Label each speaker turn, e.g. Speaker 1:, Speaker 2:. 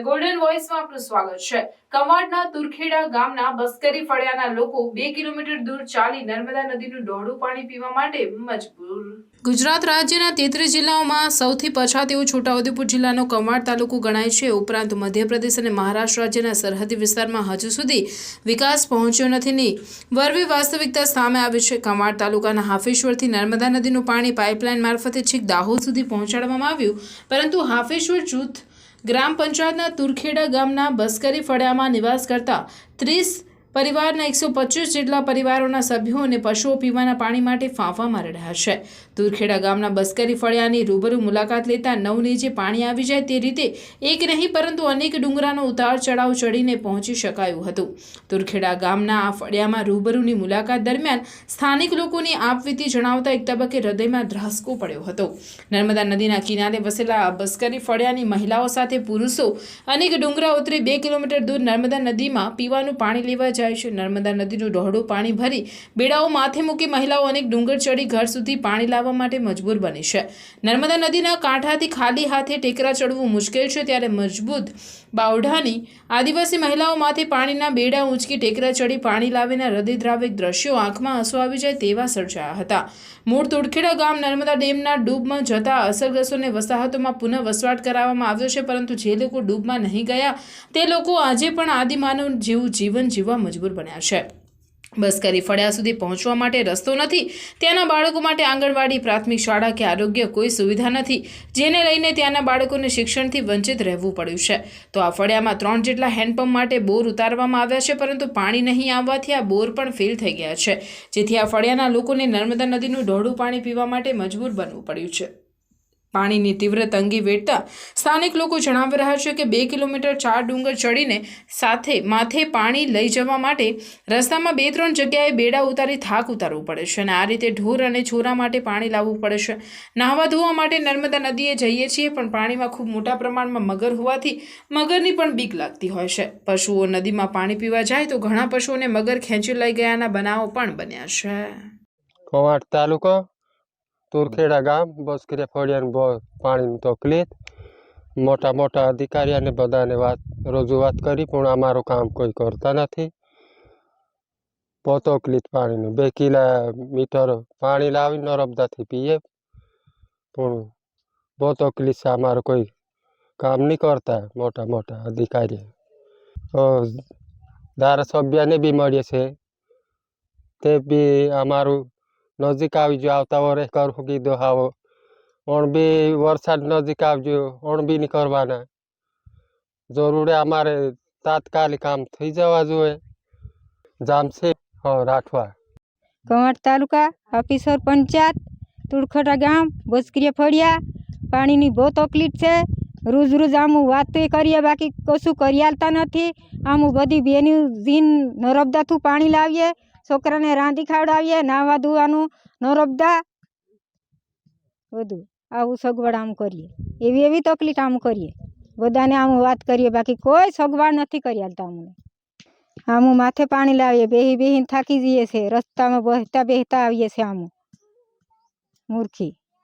Speaker 1: The golden વોઇસમાં આપનું સ્વાગત છે. કમાડના તુરખેડા ગામના બસ્કરી ફળિયાના લોકો બે કિલોમીટર દૂર ચાલી નર્મદા નદીનું ડોળું પાણી પીવા માટે મજબૂર. ગુજરાત રાજ્યના તેત્રીસ જિલ્લાઓમાં સૌથી પછાત એવો છોટાઉદેપુર જિલ્લાનો કમાડ તાલુકો ગણાય છે. ઉપરાંત મધ્યપ્રદેશ અને મહારાષ્ટ્ર રાજ્યના સરહદી વિસ્તારમાં હજુ સુધી વિકાસ પહોંચ્યો નથી ની. વરવી વાસ્તવિકતા સામે આવી છે. કમાડ તાલુકાના હાફેશ્વરથી નર્મદા નદીનું પાણી પાઇપલાઇન મારફતે છેક દાહોદ સુધી પહોંચાડવામાં આવ્યું. પરંતુ હાફેશ્વર જૂથ ગ્રામ પંચાયતના તુરખેડા ગામના બસ્કરી ફળિયામાં નિવાસ કરતા ત્રીસ પરિવારના એકસો પચીસ જેટલા પરિવારોના સભ્યો અને પશુઓ પીવાના પાણી માટે ફાંફામાં રહ્યા છે. તુરખેડા ગામના બસ્કરી ફળિયાની રૂબરૂ મુલાકાત લેતા નવને જે પાણી આવી જાય તે રીતે એક નહીં પરંતુ અનેક ડુંગરાનો ઉતાર ચડાવ ચડીને પહોંચી શકાયું હતું. તુરખેડા ગામના આ ફળિયામાં રૂબરૂની મુલાકાત દરમિયાન સ્થાનિક લોકોની આપવીતી જણાવતા એક તબક્કે હૃદયમાં ધ્રાસકો પડ્યો હતો. નર્મદા નદીના કિનારે વસેલા આ બસ્કરી ફળિયાની મહિલાઓ સાથે પુરુષો અનેક ડુંગરા ઉતરી બે કિલોમીટર દૂર નર્મદા નદીમાં પીવાનું પાણી લેવા જાય છે. નર્મદા નદીનું ડહોળું પાણી ભરી બેડાઓ માથે મૂકી મહિલાઓ અનેક ડુંગર ચડી ઘર સુધી પાણી લાવવા માટે મજબૂર બની છે. નર્મદા નદીના કાંઠાથી ખાલી હાથે ટેકરા ચડવું મુશ્કેલ છે ત્યારે મજબૂત બાવઢાની આદિવાસી મહિલાઓ માથે પાણીના બેડા ઊંચકી ટેકરા ચડી પાણી લાવીના હૃદયદ્રાવક દ્રશ્યો આંખમાં આંસુ આવી જાય તેવા સર્જાયા હતા. મૂળ તુડખેડા ગામ નર્મદા ડેમના ડૂબમાં જતા અસરગ્રસ્તોને વસાહતોમાં પુનઃ વસવાટ કરાવવામાં આવ્યો છે, પરંતુ જે લોકો ડૂબમાં નહીં ગયા તે લોકો આજે પણ આદિમાનવ જેવું જીવન જીવવા મજબૂર બન્યા છે. બસ કરી ફળિયા સુધી પહોંચવા માટે રસ્તો નથી, ત્યાંના બાળકો માટે આંગણવાડી, પ્રાથમિક શાળા કે આરોગ્ય કોઈ સુવિધા નથી, જેને લઈને ત્યાંના બાળકોને શિક્ષણથી વંચિત રહેવું પડ્યું છે. તો આ ફળિયામાં ત્રણ જેટલા હેન્ડપંપ માટે બોર ઉતારવામાં આવ્યા છે, પરંતુ પાણી નહીં આવવાથી આ બોર પણ ફેલ થઈ ગયા છે. જેથી આ ફળિયાના લોકોને નર્મદા નદીનું ઢોળું પાણી પીવા માટે મજબૂર બનવું પડ્યું છે. પાણીની તીવ્ર તંગી વેઠતા સ્થાનિક લોકો જણાવી રહ્યા છે કે બે કિલોમીટર ચાર ડુંગર ચડીને સાથે માથે પાણી લઈ જવા માટે રસ્તામાં બે ત્રણ જગ્યાએ બેડા ઉતારી થાક ઉતારવું પડે છે અને આ રીતે ઢોર અને છોરા માટે પાણી લાવવું પડે છે. નાહવા ધોવા માટે નર્મદા નદીએ જઈએ છીએ, પણ પાણીમાં ખૂબ મોટા પ્રમાણમાં મગર હોવાથી મગરની પણ બીક લાગતી હોય છે. પશુઓ નદીમાં પાણી પીવા જાય તો ઘણા પશુઓને મગર ખેંચી લઈ ગયાના બનાવો પણ બન્યા છે.
Speaker 2: કોવાટ તાલુકો તુરખેડા ગામ બસકરિયા ફળિયાની બહુ પાણીની તકલીફ. મોટા મોટા અધિકારીઓને બધાને વાત રજૂઆત કરી પણ અમારું કામ કોઈ કરતા નથી. બહુ તકલીફ પાણીનું. બે કિલોમીટર પાણી લાવી નર્મદાથી પીએ. પણ બહુ તકલીફ છે અમારું કોઈ કામ નહીં કરતા મોટા મોટા અધિકારી ધારાસભ્યને બી મળીએ છે. તે બી અમારું નજીક આવી ગયો આવતા વર્ષે કરવું કીધું હાવ ઓણ બી વરસાદ નજીક આવજો, ઓણ બી નહીં કરવાના. જરૂરી અમારે તાત્કાલિક કામ થઈ જવા જોઈએ. જામશે હા, રાઠવા.
Speaker 3: કવાંટ તાલુકા ઓફિસર પંચાયત તુળખોટા ગામ બોસકરિયા ફળિયા, પાણીની બહુ તકલીફ છે રોજ રોજ આમ વાતો કરીએ, બાકી કશું કરી આલતા નથી. આમ બધી બેની જીન નરબદાથી પાણી લાવીએ, છોકરાને રાંધી ખાવડાવીએ નાહવા ધોવાનું, નરબદા, બધું. આવું સગવડ આમ કરીએ. એવી એવી તકલીફ આમ કરીએ. બધાને આમ વાત કરીએ, બાકી કોઈ સગવડ નથી કરી આલતા અમને. આમ માથે પાણી લાવીએ, બેહી બેહીને થાકી જઈએ છે, રસ્તામાં બહેતા બહેતા આવીએ છે આમ. મૂર્ખી.